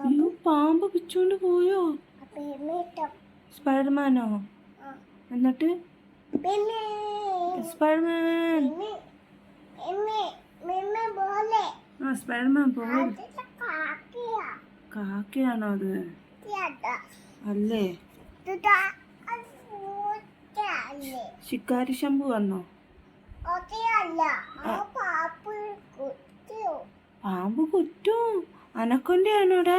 അയ്യോ പാമ്പ് പിച്ചോണ്ട് പോയോ? സ്പൈഡർമാനോ? എന്നിട്ട്? സ്പൈഡർമാൻ. ആ സ്പൈഡർമാൻ കാക്കയാണോ അത്? അല്ലേ? ശിക്കാരി ശംഭു വന്നോ? കുത്തിയോ പാമ്പ് കുറ്റും അനക്കൊണ്ടയാണോടാ?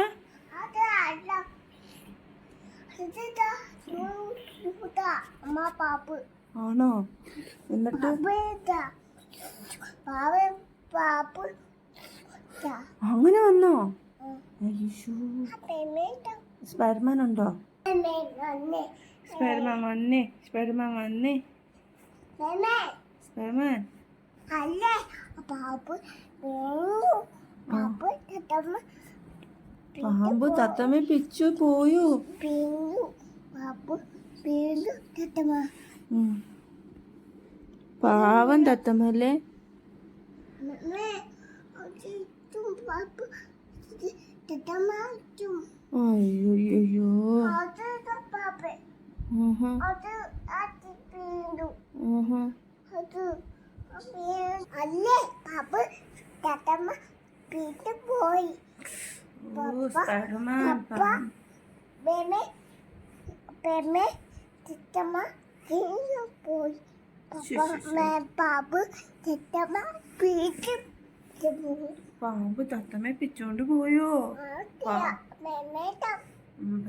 ആണോ? എന്നിട്ട്? അങ്ങനെ വന്നോ? സ്പൈഡർമാൻ ഉണ്ടോ? സ്പൈഡർമാൻ വന്നേ. സ്പൈഡർമാൻ വന്നേ. സ്പൈഡർമാൻ. അല്ലേ പാപ്പ് വീണു പാപ്പ് തത്തമ്മ പാമ്പ് തത്തമ്മ പിച്ചു പോയോ? വീണു പാപ്പ് വീണു തത്തമ്മ. പാവം തത്തമ്മ ചുറ്റും അയ്യോ ആഹാ, ആഹാ. അല്ലേ? പാപ്പ തത്തമ്മ വീട്ടിൽ പോയി. ചിറ്റമ്മ പോയി പാപ്പ് ചിറ്റമ്മ വീട്ടിൽ പാമ്പ് തത്തമ്മ പിച്ചോണ്ട് പോയോ.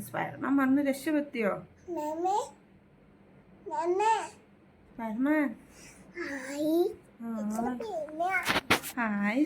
സ്പൈഡർമാൻ വന്ന് മേമേ സ്പൈഡർമാൻ ഹായ് ആ, പിന്നെ ഹായ്